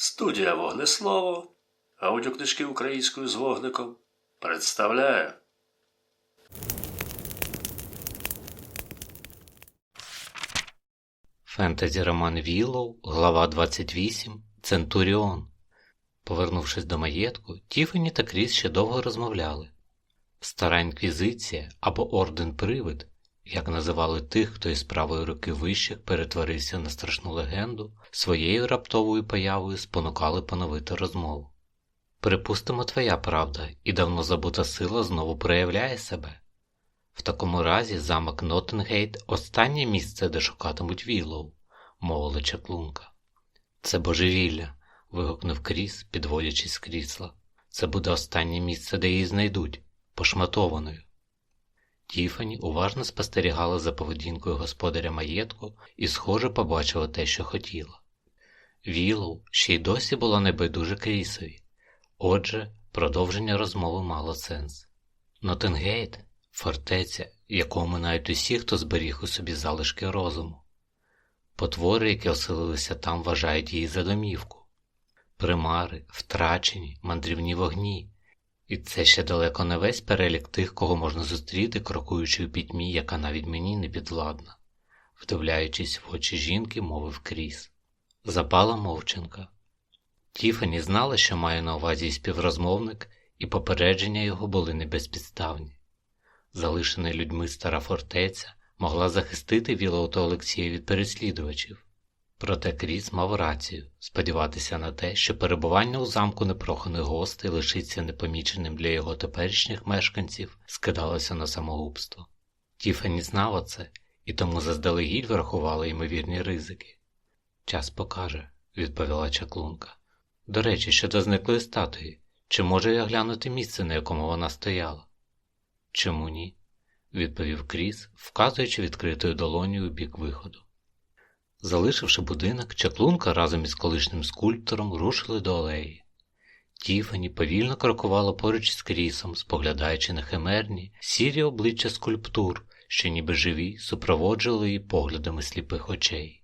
Студія Вогнеслово, аудіокнижки українською з вогником представляє. Фентезі роман Віллоу, глава 28, Центуріон. Повернувшись до маєтку, Тіфані та Кріс ще довго розмовляли. Стара інквізиція або орден Привид, як називали тих, хто із правої руки вищих перетворився на страшну легенду, своєю раптовою появою спонукали поновити розмову. Припустимо, твоя правда, і давно забута сила знову проявляє себе. В такому разі замок Нотингейт останнє місце, де шукатимуть Віллоу, мовила чаклунка. Це божевілля. вигукнув Кріс, підводячись з крісла. Це буде останнє місце, де її знайдуть, пошматованою. Тіфані уважно спостерігала за поведінкою господаря маєтку і, схоже, побачила те, що хотіла. Віллоу ще й досі була небайдуже Крісові, отже, продовження розмови мало сенс. Нотингейт фортеця, яку оминають усі, хто зберіг у собі залишки розуму. Потвори, які оселилися там, вважають її за домівку. Примари, втрачені, мандрівні вогні, і це ще далеко не весь перелік тих, кого можна зустріти, крокуючи у пітьмі, яка навіть мені не підвладна. Вдивляючись в очі жінки, мовив Кріс. Запала мовчанка. Тіфані знала, що має на увазі співрозмовник, і попередження його були не безпідставні. Залишена людьми стара фортеця могла захистити Вілоута Олексія від переслідувачів. Проте Кріс мав рацію сподіватися на те, що перебування у замку непроханих гостей лишиться непоміченим для його теперішніх мешканців, скидалося на самогубство. Тіфані знала це і тому заздалегідь врахувала ймовірні ризики. Час покаже, відповіла чаклунка. До речі, щодо зниклої статуї, чи можу я глянути місце, на якому вона стояла? Чому ні? відповів Кріс, вказуючи відкритою долонію у бік виходу. Залишивши будинок, чаклунка разом із колишнім скульптором рушили до алеї. Тіфані повільно крокувала поруч з Крісом, споглядаючи на химерні, сірі обличчя скульптур, що ніби живі, супроводжували її поглядами сліпих очей.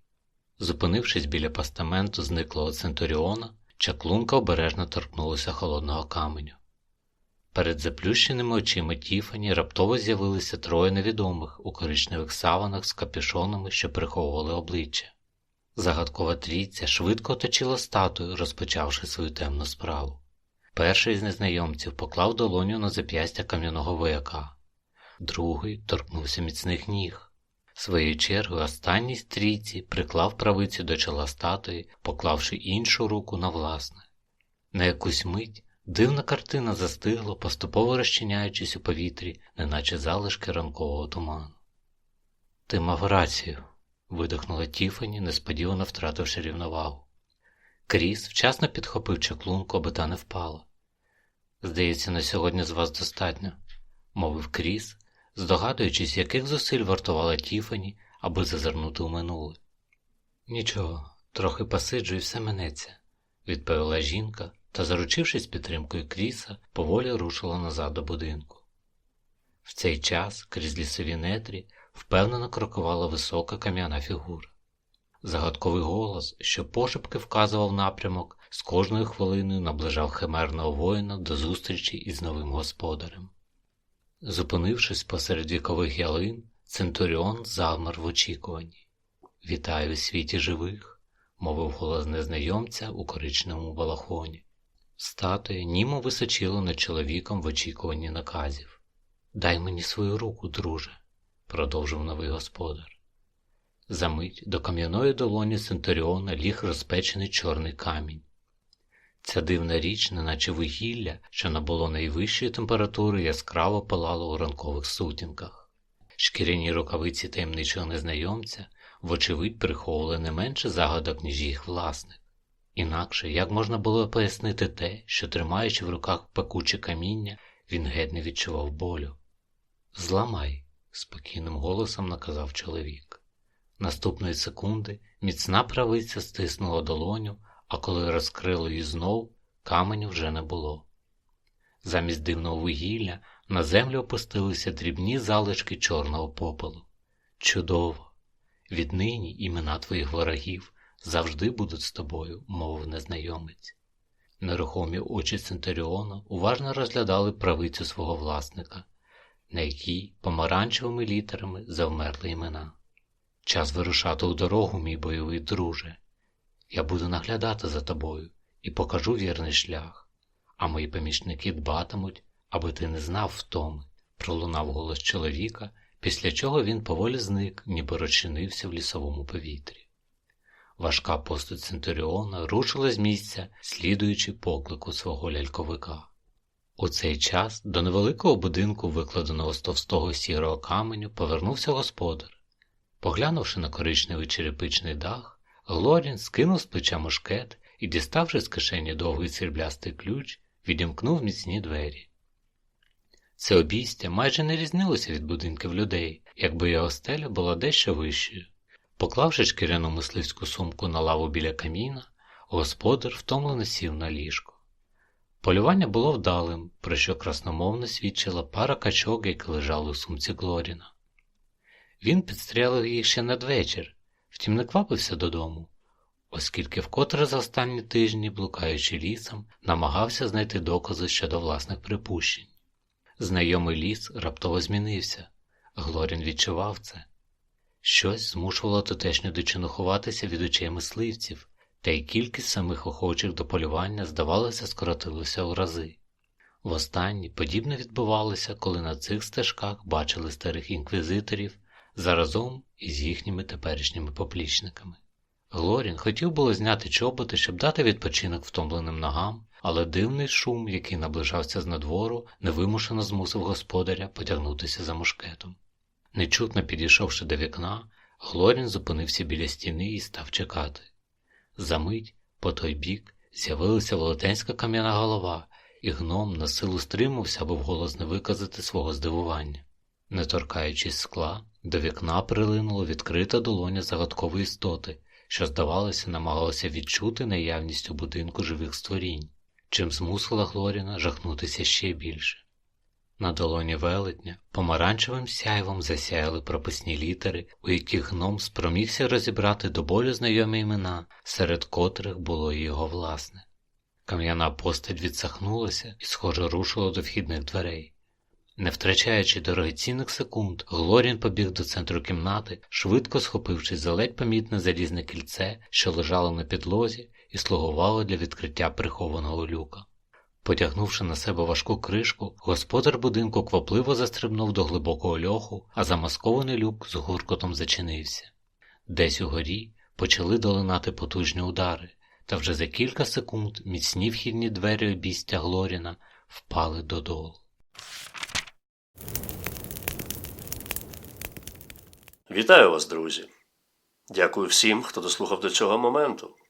Зупинившись біля постаменту зниклого Центуріона, чаклунка обережно торкнулася холодного каменю. Перед заплющеними очима Тіфані раптово з'явилися троє невідомих у коричневих саванах з капюшонами, що приховували обличчя. Загадкова трійця швидко оточила статую, розпочавши свою темну справу. Перший з незнайомців поклав долоню на зап'ястя кам'яного вояка, другий торкнувся міцних ніг. Своєю чергою останній з трійці приклав правицю до чола статуї, поклавши іншу руку на власне. На якусь мить Дивна картина застигла, поступово розчиняючись у повітрі, неначе залишки ранкового туману. Ти мав рацію, видихнула Тіфані, несподівано втративши рівновагу. Кріс вчасно підхопив чаклунку, аби та не впала. Здається, на сьогодні з вас достатньо, мовив Кріс, здогадуючись, яких зусиль вартувала Тіфані, аби зазирнути у минуле. Нічого, трохи посиджу і все минеться, відповіла жінка та, заручившись підтримкою Кріса, поволі рушила назад до будинку. В цей час крізь лісові нетрі впевнено крокувала висока кам'яна фігура. Загадковий голос, що пошепки вказував напрямок, з кожною хвилиною наближав химерного воїна до зустрічі із новим господарем. Зупинившись посеред вікових ялин, Центуріон завмер в очікуванні. Вітаю у світі живих, мовив голос незнайомця у коричневому балахоні. Статуя німо височило над чоловіком в очікуванні наказів. Дай мені свою руку, друже, продовжив новий господар. Замить до кам'яної долоні Центуріона ліг розпечений чорний камінь. Ця дивна річ, неначе вугілля, що набуло найвищої температури, яскраво палало у ранкових сутінках. Шкіряні рукавиці таємничого незнайомця, вочевидь, приховували не менше загадок, ніж їх власник. Інакше як можна було пояснити те, що, тримаючи в руках пекуче каміння, він геть не відчував болю. Зламай, спокійним голосом наказав чоловік. Наступної секунди міцна правиця стиснула долоню, а коли розкрили її знов, каменю вже не було. Замість дивного вугілля на землю опустилися дрібні залишки чорного попелу. Чудово! Віднині імена твоїх ворогів завжди будуть з тобою, мовив незнайомець. Нерухомі очі Центуріона уважно розглядали правицю свого власника, на якій помаранчевими літерами завмерли імена. Час вирушати у дорогу, мій бойовий друже. Я буду наглядати за тобою і покажу вірний шлях, а мої помічники дбатимуть, аби ти не знав втоми, пролунав голос чоловіка, після чого він поволі зник, ніби розчинився в лісовому повітрі. Важка постать Центуріона рушила з місця, слідуючи поклику свого ляльковика. У цей час до невеликого будинку, викладеного з товстого сірого каменю, повернувся господар. Поглянувши на коричневий черепичний дах, Глорін скинув з плеча мушкет і, діставши з кишені довгий сріблястий ключ, відімкнув міцні двері. Це обійстя майже не різнилося від будинків людей, якби його стеля була дещо вищою. Поклавши шкіряну мисливську сумку на лаву біля каміна, господар втомлено сів на ліжко. Полювання було вдалим, про що красномовно свідчила пара качок, які лежали у сумці Глоріна. Він підстрелив їх ще надвечір, втім не квапився додому, оскільки вкотре за останні тижні, блукаючи лісом, намагався знайти докази щодо власних припущень. Знайомий ліс раптово змінився, Глорін відчував це. Щось змушувало тутешню дичину ховатися від очей мисливців, та й кількість самих охочих до полювання, здавалося, скоротилася у рази. Востаннє подібне відбувалося, коли на цих стежках бачили старих інквізиторів заразом із їхніми теперішніми поплічниками. Глорін хотів було зняти чоботи, щоб дати відпочинок втомленим ногам, але дивний шум, який наближався з надвору, невимушено змусив господаря потягнутися за мушкетом. Нечутно підійшовши до вікна, Глорін зупинився біля стіни і став чекати. Замить, по той бік, з'явилася велетенська кам'яна голова, і гном на силу стримався, аби вголос не виказати свого здивування. Не торкаючись скла, до вікна прилинула відкрита долоня загадкової істоти, що, здавалося, намагалася відчути наявність у будинку живих створінь, чим змусила Глоріна жахнутися ще більше. На долоні велетня помаранчевим сяйвом засяяли прописні літери, у яких гном спромігся розібрати до болю знайомі імена, серед котрих було і його власне. Кам'яна постать відсахнулася і, схоже, рушила до вхідних дверей. Не втрачаючи дорогоцінних секунд, Глорін побіг до центру кімнати, швидко схопившись за ледь помітне залізне кільце, що лежало на підлозі, і слугувало для відкриття прихованого люка. Потягнувши на себе важку кришку, господар будинку квапливо застрибнув до глибокого льоху, а замаскований люк з гуркотом зачинився. Десь угорі почали долинати потужні удари, та вже за кілька секунд міцні вхідні двері обійстя Глоріна впали додолу. Вітаю вас, друзі! Дякую всім, хто дослухав до цього моменту.